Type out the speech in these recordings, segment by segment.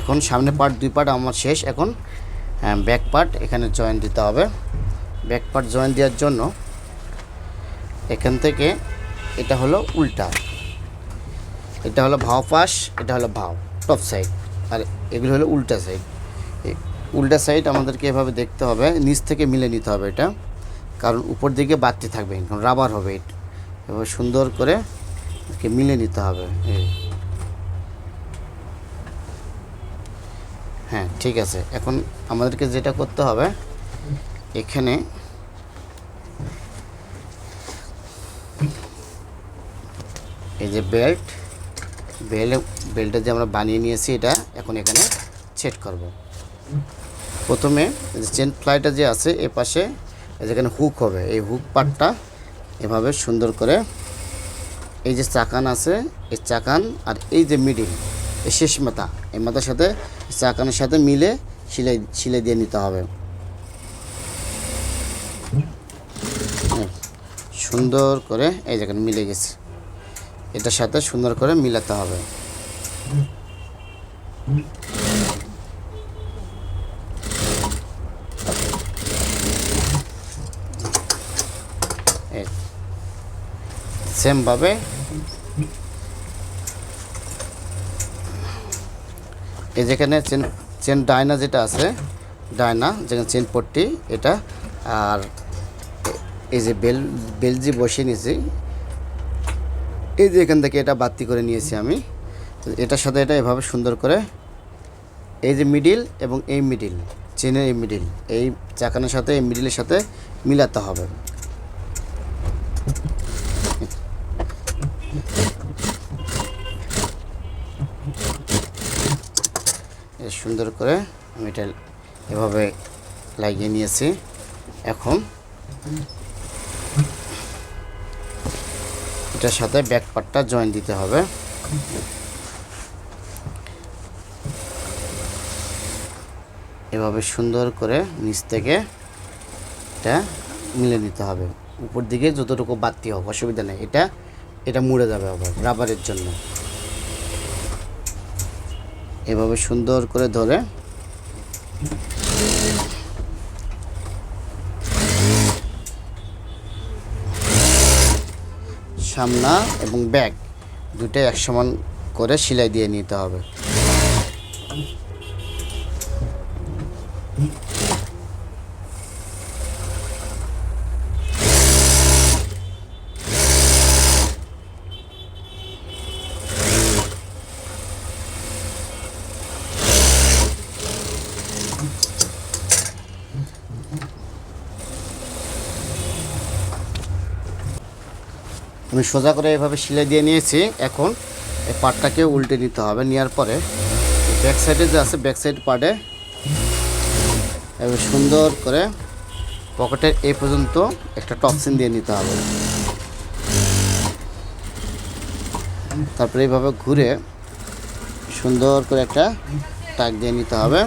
এখন সামনে পার্ট দুই পার্ট আমার শেষ। এখন ব্যাক পার্ট এখানে জয়েন দিতে হবে। ব্যাক পার্ট জয়েন দেওয়ার জন্য এখান থেকে এটা হলো উল্টা। এটা হলো ভাও পাশ, এটা হলো ভাও টপ সাইড আর এগুলো হলো উল্টা সাইড উল্টা সাইড আমাদেরকে এভাবে দেখতে হবে। নিচ থেকে মিলে নিতে হবে এটা। কারণ উপর দিকে বাড়তি থাকবে। রাবার হবে এবার সুন্দর করে মিলে নিতে হবে। হ্যাঁ ঠিক আছে। এখন আমাদেরকে যেটা করতে হবে, এখানে এই যে বেল্ট বেল্ট বেল্টটা যে আমরা বানিয়ে নিয়েছি এটা এখন এখানে সেট করব। প্রথমে চেন ফ্লাইটা যে আছে, এ পাশে যেখানে হুক হবে। এই হুক পার্টটা এভাবে সুন্দর করে এই যে চাকান আছে, এই চাকান আর এই যে মিডিল শেষ মাথা। এই মাথার সাথে চাকানের সাথে মিলে সিলাই সিলাই দিয়ে নিতে হবে। সুন্দর করে, এই যেখানে মিলে গেছে। এটার সাথে সুন্দর করে মিলাতে হবে। সেমভাবে এই যেখানে চেন চেন ডায়না যেটা আছে, ডায়না, যেখানে চেন পট্টি, এটা, আর এই যে বেল বেল যে বসিয়ে নিয়েছি। এই যে এখান থেকে এটা বাতি করে নিয়েছি আমি। এটার সাথে এটা এভাবে সুন্দর করে, এই যে মিডিল এবং এই মিডিল, চেনের এই মিডিল, এই চাকানের সাথে, এই মিডিলের সাথে মিলাতে হবে। সুন্দর করে আমি এটা এভাবে লাগিয়ে নিয়েছি। এখন এটার সাথে ব্যাক পার্টটা জয়েন দিতে হবে। এভাবে সুন্দর করে নিচ থেকে এটা মিলে নিতে হবে। উপর দিকে যতটুকু বাড়তি হোক অসুবিধা নেই। এটা এটা মুড়ে যাবে আবার রাবারের জন্য। এভাবে সুন্দর করে ধরে। সামনা এবং ব্যাগ দুটাই এক সমান করে সেলাই দিয়ে নিতে হবে। আমি সোজা করে এভাবে সেলাই দিয়ে নিয়েছি। এখন এই পার্টটাকে উল্টে নিতে হবে, নেওয়ার পরে ব্যাক সাইডে যে আছে, ব্যাক সাইড পার্টে এবার সুন্দর করে পকেটের এই পর্যন্ত একটা টক্সিন দিয়ে নিতে হবে। তারপরে এইভাবে ঘুরে সুন্দর করে একটা টাক দিয়ে নিতে হবে।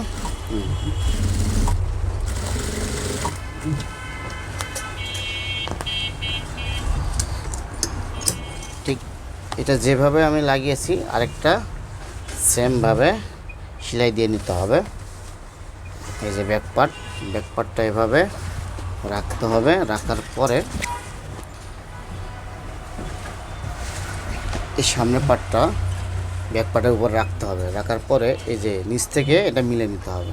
এটা যেভাবে আমি লাগিয়েছি, আরেকটা সেমভাবে সেলাই দিয়ে নিতে হবে। এই যে ব্যাক পার্ট ব্যাক পার্টটা এভাবে রাখতে হবে। রাখার পরে এই সামনের পার্টটা ব্যাক পার্টের উপর রাখতে হবে। রাখার পরে এই যে নিচ থেকে এটা মিলে নিতে হবে।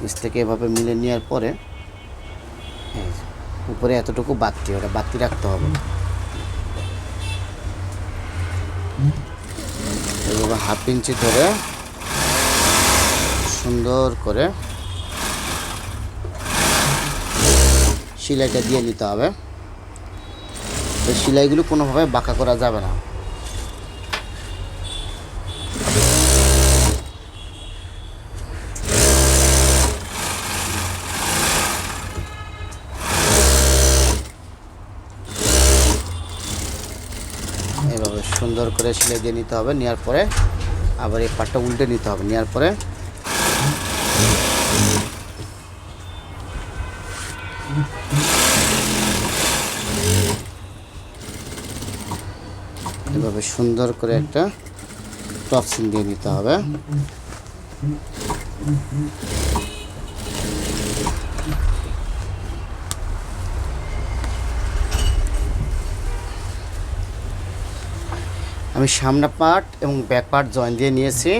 নিচ থেকে এভাবে মিলে নেওয়ার পরে উপরে এতটুকু বাতি, ওটা বাতি রাখতে হবে। এভাবে হাফ ইঞ্চি ধরে সুন্দর করে সেলাইটা দিয়ে নিতে হবে। এই সেলাইগুলো কোনোভাবে বাঁকা করা যাবে না এভাবে সুন্দর করে সেলাই দিয়ে নিতে হবে নেওয়ার পরে আবার এই পাটটা উল্টে নিতে হবে নেওয়ার পরে এভাবে সুন্দর করে একটা টপসিন দিয়ে নিতে হবে। আমি সামনে পার্ট এবং ব্যাক পার্ট জয়েন দিয়ে নিয়েছি।